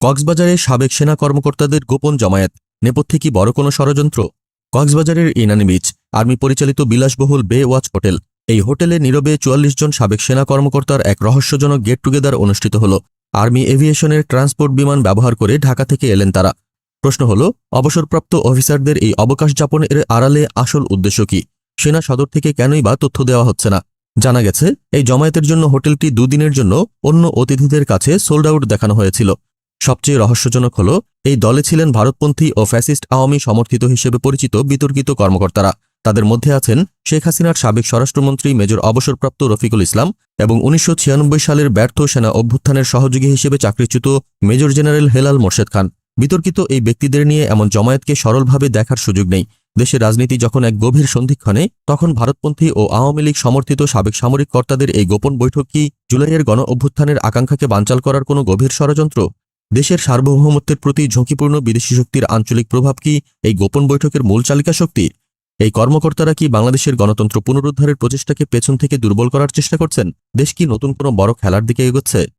কক্সবাজারে সাবেক সেনা কর্মকর্তাদের গোপন জমায়েত। নেপথ্যে কি বড় কোনো ষড়যন্ত্র? কক্সবাজারের ইনানি বিচ, আর্মি পরিচালিত বিলাসবহুল বে ওয়াচ হোটেল। এই হোটেলে নীরবে চুয়াল্লিশ জন সাবেক সেনা কর্মকর্তার এক রহস্যজনক গেট টুগেদার অনুষ্ঠিত হল। আর্মি এভিয়েশনের ট্রান্সপোর্ট বিমান ব্যবহার করে ঢাকা থেকে এলেন তারা। প্রশ্ন হল, অবসরপ্রাপ্ত অফিসারদের এই অবকাশ যাপনের আড়ালে আসল উদ্দেশ্য কি? সেনা সদর থেকে কেনই বা তথ্য দেওয়া হচ্ছে না। জানা গেছে, এই জমায়েতের জন্য হোটেলটি দুদিনের জন্য অন্য অতিথিদের কাছে সোল্ড আউট দেখানো হয়েছিল। সবচেয়ে রহস্যজনক হল, এই দলে ছিলেন ভারতপন্থী ও ফ্যাসিস্ট আওয়ামী সমর্থিত হিসেবে পরিচিত বিতর্কিত কর্মকর্তারা। তাদের মধ্যে আছেন শেখ হাসিনার সাবেক স্বরাষ্ট্রমন্ত্রী মেজর অবসরপ্রাপ্ত রফিকুল ইসলাম এবং উনিশশো ছিয়ানব্বই সালের ব্যর্থ সেনা অভ্যুত্থানের সহযোগী হিসেবে চাকরিচ্যুত মেজর জেনারেল হেলাল মোর্শেদ খান। বিতর্কিত এই ব্যক্তিদের নিয়ে এমন জমায়েতকে সরলভাবে দেখার সুযোগ নেই। দেশের রাজনীতি যখন এক গভীর সন্ধিক্ষণে, তখন ভারতপন্থী ও আওয়ামী লীগ সমর্থিত সাবেক সামরিক কর্তাদের এই গোপন বৈঠক কি জুলাইয়ের গণ অভ্যুত্থানের আকাঙ্ক্ষাকে বানচাল করার কোনো গভীর ষড়যন্ত্র? দেশের সার্বভৌমত্বের প্রতি ঝুঁকিপূর্ণ বিদেশি শক্তির আঞ্চলিক প্রভাব কি এই গোপন বৈঠকের মূল চালিকা শক্তি? এই কর্মকর্তারা কি বাংলাদেশের গণতন্ত্র পুনরুদ্ধারের প্রচেষ্টাকে পেছন থেকে দুর্বল করার চেষ্টা করছেন? দেশ কি নতুন কোনো বড় খেলার দিকে এগোচ্ছে?